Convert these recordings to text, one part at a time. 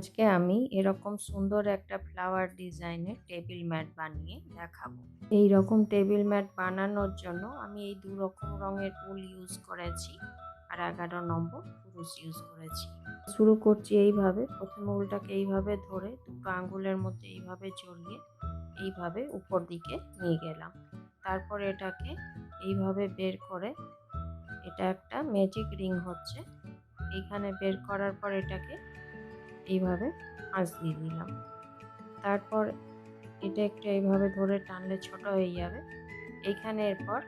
আজকে আমি এরকম সুন্দর একটা ফ্লাওয়ার ডিজাইনের টেবিল ম্যাট বানিয়ে দেখাবো। এই রকম টেবিল ম্যাট বানানোর জন্য আমি এই দু রকম রঙের উল ইউজ করেছি। আর এগারো নম্বর কুরুশ ইউজ করেছি। শুরু করছি এইভাবে, প্রথমে উলটাকে এইভাবে ধরে দুটো আঙ্গুলের মধ্যে এইভাবে জড়িয়ে এইভাবে উপর দিকে নিয়ে গেলাম। তারপর এটাকে এইভাবে বের করে, এটা একটা ম্যাজিক রিং হচ্ছে। এইখানে বের করার পর এটাকে এইভাবে আঁচ দিয়ে দিলাম। তারপর এটা একটু এইভাবে ধরে টানলে ছোট হয়ে যাবে। এইখানে এরপর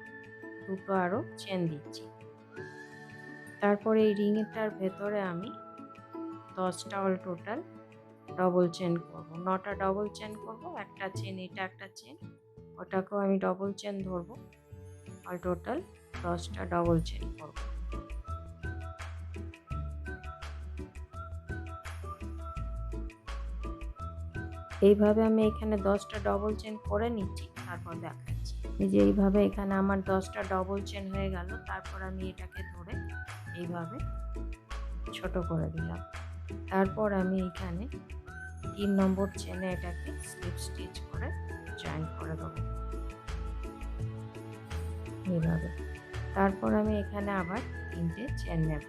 দুটো আরও চেন দিচ্ছি। তারপরে এই রিংটার ভেতরে আমি দশটা অল টোটাল ডবল চেন করব। নটা ডবল চেন করব, একটা চেন এটা একটা চেন ওটাকেও আমি ডবল চেন ধরবো। অল টোটাল দশটা ডবল চেন করব। এইভাবে আমি এখানে দশটা ডবল চেন করে নিচ্ছি, তারপর দেখাচ্ছি। এই যে এইভাবে এখানে আমার দশটা ডবল চেন হয়ে গেল, তারপর আমি এটাকে ধরে এইভাবে ছোট করে দিলাম। তারপর আমি এখানে তিন নম্বর চেনে এটাকে স্লিপ স্টিচ করে জয়েন করে দেবো। এইভাবে। তারপর আমি এখানে আবার তিনটে চেন নেব।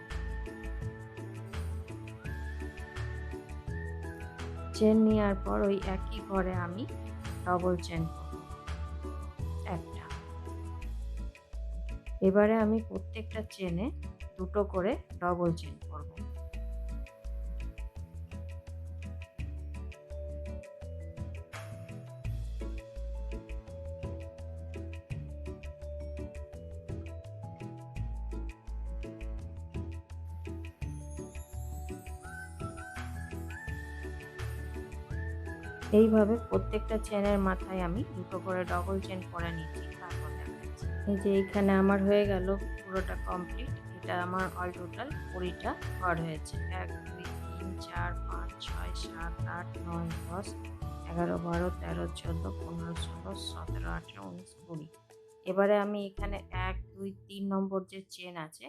চেন নেওয়ার পর ওই একই ঘরে আমি ডবল চেন একটা। এবারে আমি প্রত্যেকটা চেনে দুটো করে ডবল চেন করব। এইভাবে প্রত্যেকটা চেনের মাথায় আমি দুটো করে ডবল চেন করে নিচ্ছি, তারপর দেখাচ্ছি। এই যে এইখানে আমার হয়ে গেল পুরোটা কমপ্লিট এটা আমার অল টোটাল কুড়িটা ঘর হয়েছে। এক, দুই, তিন, চার, পাঁচ, ছয়, সাত, আট, নয়, দশ, এগারো, বারো, তেরো, চোদ্দ, পনেরো, ষোলো, সতেরো, আঠেরো, উনিশ, কুড়ি। এবারে আমি এখানে এক, দুই, তিন নম্বর যে চেন আছে,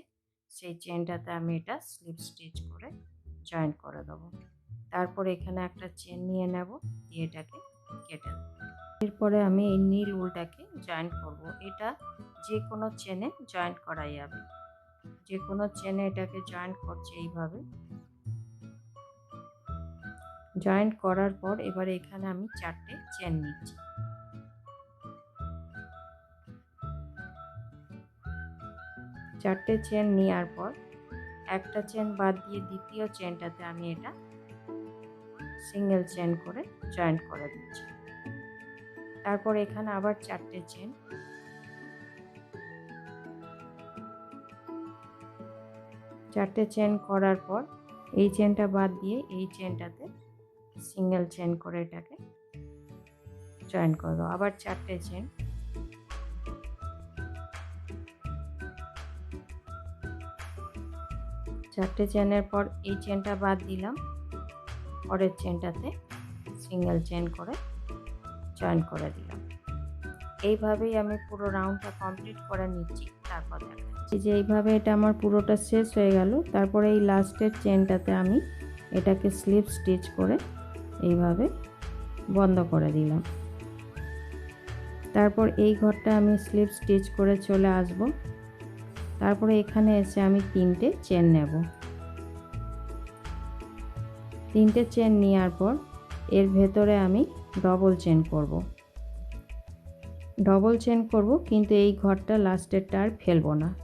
সেই চেনটাতে আমি এটা স্লিপ স্টিচ করে জয়েন করে দেবো। তারপর এখানে একটা চেন নিয়ে নেব, দিয়ে এটাকে কেটে এরপরে আমি এই নীল উলটাকে জয়েন্ট করব। এটা যে কোনো চেনে জয়েন্ট করা যাবে। যে কোনো চেনে এটাকে জয়েন্ট করছে এইভাবে। জয়েন্ট করার পর এবারে এখানে আমি চারটে চেন নিচ্ছি। চারটে চেন নেওয়ার পর একটা চেন বাদ দিয়ে দ্বিতীয় চেনটাতে আমি এটা সিঙ্গেল চেন করে জয়েন্ট করে দিচ্ছি। তারপর এখানে আবার চারটে চেন চারটে চেন করার পর এই চেনটা বাদ দিয়ে এই চেনটাতে সিঙ্গেল চেন করে এটাকে জয়েন করে দেবো। আবার চারটে চেন চারটে চেনের পর এই চেনটা বাদ দিলাম। পরের চেনটাতে সিঙ্গেল চেন করে জয়েন করে দিলাম। এইভাবেই আমি পুরো রাউন্ডটা কমপ্লিট করে নিচ্ছি, তারপর দেখাচ্ছি যে এইভাবে এটা আমার পুরোটা শেষ হয়ে গেল। তারপরে এই লাস্টের চেনটাতে আমি এটাকে স্লিপ স্টিচ করে এইভাবে বন্ধ করে দিলাম। তারপর এই ঘরটা আমি স্লিপ স্টিচ করে চলে আসব। তারপরে এখানে এসে আমি তিনটে চেন নেব। তিনটে চেন নেওয়ার পর এর ভেতরে আমি ডবল চেন করব। ডবল চেন করব কিন্তু এই ঘরটা লাস্টেরটা আর ফেলব না।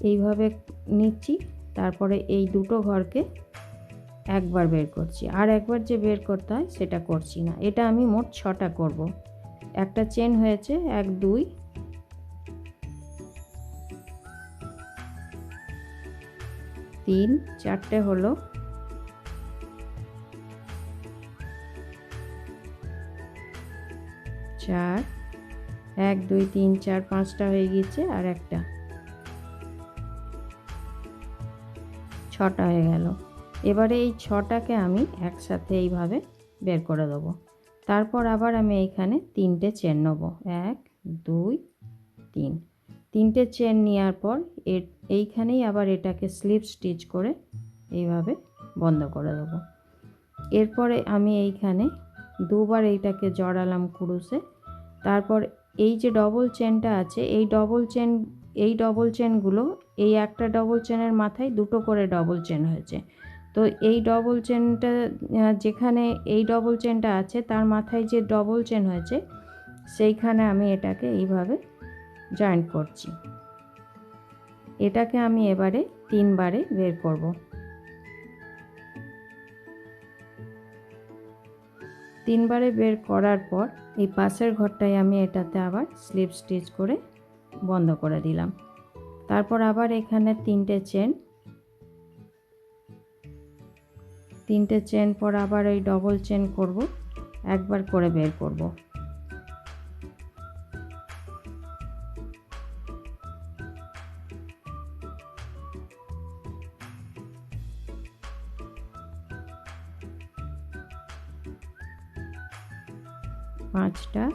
এইভাবে নিচ্ছি, তারপরে এই দুটো ঘরকে একবার বের করছি। আর একবার যে বের করতে হয় সেটা করছি না। এটা আমি মোট ছটা করব। একটা চেন হয়েছে এক, দুই, তিন, চারটে হলো চার, এক, দুই, তিন, চার, পাঁচটা হয়ে গেছে আর একটা। ছটা হয়ে গেল। এবারে এই ছটাকে আমি একসাথে এইভাবে বের করে দেবো। তারপর আবার আমি এইখানে তিনটে চেন নেব। এক, দুই, তিন। তিনটে চেন নেওয়ার পর এর, এইখানেই আবার এটাকে স্লিপ স্টিচ করে এইভাবে বন্ধ করে দেবো। এরপরে আমি এইখানে দুবার এইটাকে জড়ালাম কুরুসে তারপর এই যে ডবল চেনটা আছে, এই ডবল চেন এই ডবল চেনগুলো এই একটা ডবল চেনের মাথায় দুটো করে ডবল চেন হয়েছে। তো এই ডবল চেনটা যেখানে এই ডবল চেনটা আছে, তার মাথায় যে ডবল চেন হয়েছে, সেইখানে আমি এটাকে এইভাবে জয়েন্ট করছি। এটাকে আমি এবারে তিনবারে বের করব। তিনবারে বের করার পর এই পাশের ঘরটায় আমি এটাতে আবার স্লিপ স্টিচ করে বন্ধ করে দিলাম। তারপর আবার এখানে তিনটে চেন তিনটে চেন পর আবার ওই ডবল চেন করব, একবার করে বের করব। পাঁচটা,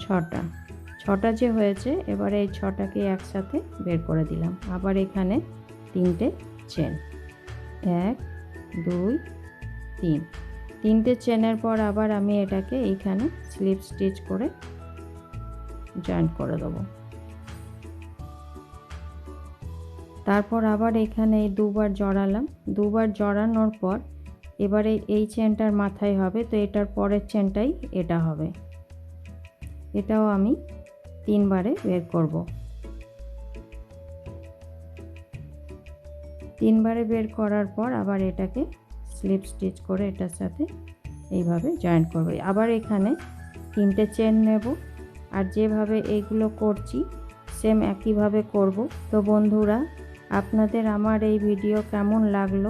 ছটা। ছটা যে হয়েছে, এবারে এই ছটাকে একসাথে বের করে দিলাম। আবার এখানে তিনটে চেন। এক, দুই, তিন। তিনটে চেনের পর আবার আমি এটাকে এইখানে স্লিপ স্টিচ করে জয়েন্ট করে দেবো। তারপর আবার এখানে দুবার জড়ালাম। দুবার জড়ানোর পর এবারে এই চেনটার মাথায় হবে, তো এটার পরের চেনটাই এটা হবে। এটাও আমি তিনবারে বের করব। তিনবারে বের করার পর আবার এটাকে স্লিপ স্টিচ করে এটার সাথে এইভাবে জয়েন্ট করব। আবার এখানে তিনটে চেন নেব, আর যেভাবে এইগুলো করছি, সেম একইভাবে করব। তো বন্ধুরা, আপনাদের আমার এই ভিডিও কেমন লাগল?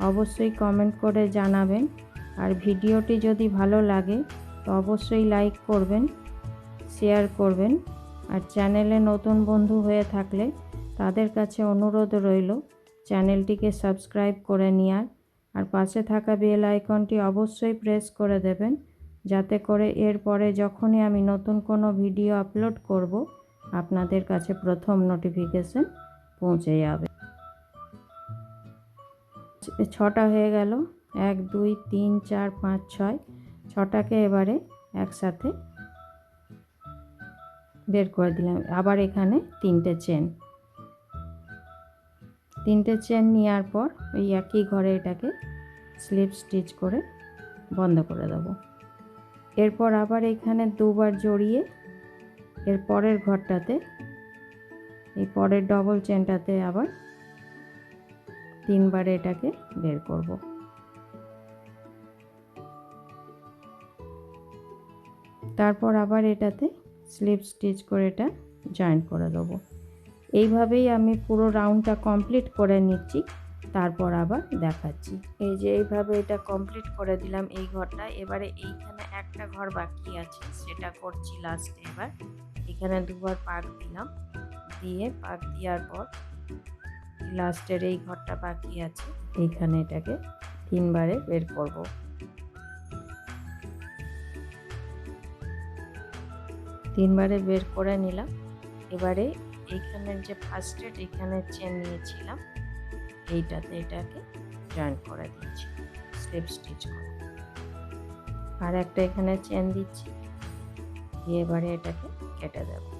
অবশ্যই কমেন্ট করে জানাবেন। আর ভিডিওটি যদি ভালো লাগে, তো অবশ্যই লাইক করবেন শেয়ার করবেন। আর চ্যানেলে নতুন বন্ধু হয়ে থাকলে তাদের কাছে অনুরোধ রইল চ্যানেলটিকে সাবস্ক্রাইব করে নেওয়ার। আর পাশে থাকা বেল আইকনটি অবশ্যই প্রেস করে দেবেন, যাতে করে এরপরে যখনই আমি নতুন কোনো ভিডিও আপলোড করব, আপনাদের কাছে প্রথম নোটিফিকেশন পৌঁছে যাবে। ছটা হয়ে গেল। এক, দুই, তিন, চার, পাঁচ, ছয়। ছটাকে এবারে একসাথে বের করে দিলাম। আবার এখানে তিনটে চেন। তিনটে চেন নেওয়ার পর ওই একই ঘরে এটাকে স্লিপ স্টিচ করে বন্ধ করে দেবো। এরপর আবার এখানে দুবার জড়িয়ে এর পরের ঘরটাতে, এই পরের ডবল চেনটাতে আবার তিনবার এটাকে বের করব। তারপর আবার এটাতে স্লিপ স্টিচ করে এটা জয়েন্ট করে দেবো। এইভাবেই আমি পুরো রাউন্ডটা কমপ্লিট করে নিচ্ছি, তারপর আবার দেখাচ্ছি। এই যে এইভাবে এটা কমপ্লিট করে দিলাম এই ঘরটা, এবারে এইখানে একটা ঘর বাকি আছে, সেটা করছি লাস্টে এবার। এখানে দুবার পাক দিলাম, দিয়ে পাক দেওয়ার পর লাস্টের এই ঘরটা বাকি আছে। এইখানে এটাকে তিনবারে বের করব। তিনবারে বের করে নিলাম। এবারে এইখানের যে ফার্স্টের এখানে চেন নিয়েছিলাম, এইটাতে এটাকে জয়েন করে দিচ্ছি স্লিপ স্টিচ করে। আর একটা এখানে চেন দিচ্ছি, দিয়ে এবারে এটাকে কেটে দেবো।